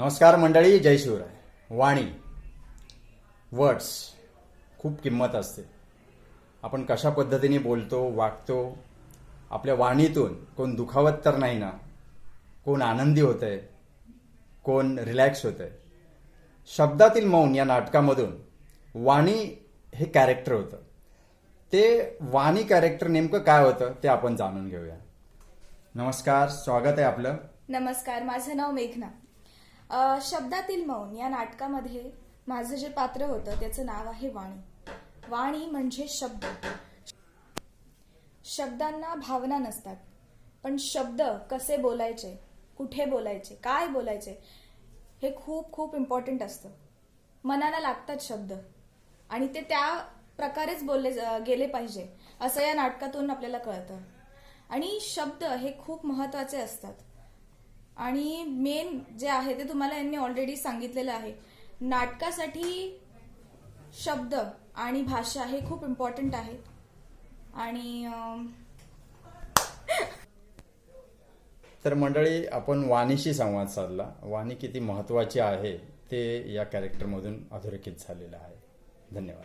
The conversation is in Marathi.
नमस्कार मंडळी जय शिवराय. वाणी वर्ड्स खूप किंमत असते. आपण कशा पद्धतीने बोलतो वागतो आपल्या वाणीतून कोण दुखावत तर नाही ना? कोण आनंदी होत आहे कोण रिलॅक्स होत आहे शब्दातील मौन या नाटकामधून वाणी हे कॅरेक्टर होतं. ते वाणी कॅरेक्टर नेमकं काय होतं ते आपण जाणून घेऊया. नमस्कार स्वागत आहे आपलं. नमस्कार माझं नाव मेघना. शब्दातील मौन या नाटकामध्ये माझं जे पात्र होतं त्याचं नाव आहे वाणी. वाणी म्हणजे शब्द. शब्दांना भावना नसतात पण शब्द कसे बोलायचे कुठे बोलायचे काय बोलायचे हे खूप खूप इम्पॉर्टंट असतं. मनाला लागतात शब्द. आणि ते त्या प्रकारेच बोलले ज- गेले पाहिजे असं या नाटकातून आपल्याला कळतं. आणि शब्द हे खूप महत्त्वाचे असतात. आणि मेन जे आहे ते तुम्हाला यांनी ऑलरेडी सांगितलेलं आहे. नाटकासाठी शब्द आणि भाषा हे खूप इम्पॉर्टंट आहे आणि तर मंडळी आपण वाणीशी संवाद साधला. वाणी किती महत्वाची आहे ते या कॅरेक्टरमधून अधोरेखित झालेलं आहे. धन्यवाद.